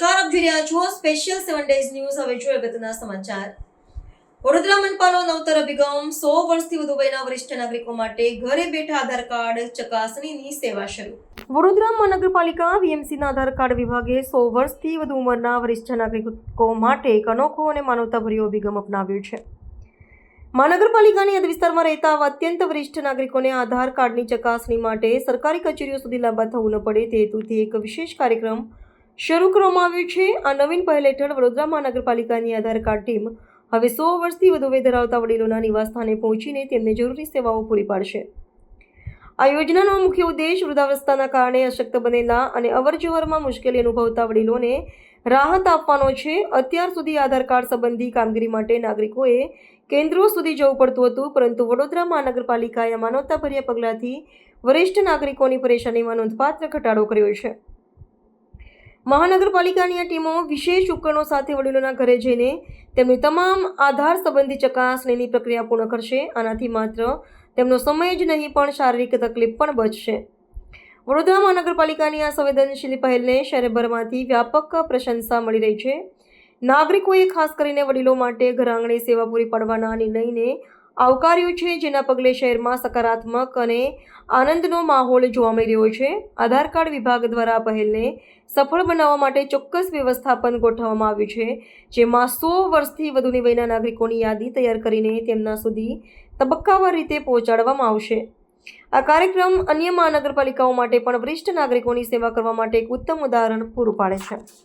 રહ્યા છો special seven days news હવે જોઈએ અગત્યના સમાચાર. વડોદરા મનપાનો નવતર અભિગમ, સો વર્ષથી વધુ વયના વરિષ્ઠ નાગરિકો માટે ઘરે બેઠા આધાર કાર્ડ ચકાસણીની સેવા શરૂ. વડોદરા મહાનગરપાલિકા વીએમસીના આધાર કાર્ડ વિભાગે સો વર્ષથી વધુ ઉંમરના વરિષ્ઠ નાગરિકો માટે એક અનોખો અને માનવતાભર્યો અભિગમ અપનાવ્યો છે. મહાનગરપાલિકાની હદ વિસ્તારમાં રહેતા અત્યંત વરિષ્ઠ નાગરિકોને આધાર કાર્ડની ચકાસણી માટે સરકારી કચેરીઓ સુધી લાંબા થવું ન પડે, તે હેતુથી એક વિશેષ કાર્યક્રમ શરૂ કરવામાં આવ્યું છે. આ નવીન પહેલ હેઠળ વડોદરા મહાનગરપાલિકાની આધાર કાર્ડ ટીમ હવે સો વર્ષથી વધુ વય ધરાવતા વડીલોના નિવાસસ્થાને પહોંચીને તેમને જરૂરી સેવાઓ પૂરી પાડશે. આ યોજનાનો મુખ્ય ઉદ્દેશ વૃદ્ધાવસ્થાના કારણે અશક્ત બનેલા અને અવરજવરમાં મુશ્કેલી અનુભવતા વડીલોને રાહત આપવાનો છે. અત્યાર સુધી આધાર કાર્ડ સંબંધી કામગીરી માટે નાગરિકોએ કેન્દ્રો સુધી જવું પડતું હતું, પરંતુ વડોદરા મહાનગરપાલિકાએ માનવતાભર્યા પગલાંથી વરિષ્ઠ નાગરિકોની પરેશાનીમાં નોંધપાત્ર ઘટાડો કર્યો છે. મહાનગરપાલિકાની આ ટીમો વિશેષ ઉપકરણો સાથે વડીલોના ઘરે જઈને તેમની તમામ આધાર સંબંધી ચકાસણીની પ્રક્રિયા પૂર્ણ કરશે. આનાથી માત્ર તેમનો સમય જ નહીં, પણ શારીરિક તકલીફ પણ બચશે. વડોદરા મહાનગરપાલિકાની આ સંવેદનશીલ પહેલને શહેરભરમાંથી વ્યાપક પ્રશંસા મળી રહી છે. નાગરિકોએ ખાસ કરીને વડીલો માટે ઘર આંગણે સેવા પૂરી પાડવાના નિર્ણયને આવકાર્યો છે, જેના પગલે શહેરમાં સકારાત્મક અને આનંદનો માહોલ જોવા મળી રહ્યો છે. આધાર કાર્ડ વિભાગ દ્વારા પહેલને સફળ બનાવવા માટે ચોક્કસ વ્યવસ્થાપન ગોઠવવામાં આવ્યું છે, જેમાં સો વર્ષથી વધુની વયના નાગરિકોની યાદી તૈયાર કરીને તેમના સુધી તબક્કાવાર રીતે પહોંચાડવામાં આવશે. આ કાર્યક્રમ અન્ય મહાનગરપાલિકાઓ માટે પણ વરિષ્ઠ નાગરિકોની સેવા કરવા માટે એક ઉત્તમ ઉદાહરણ પૂરું પાડે છે.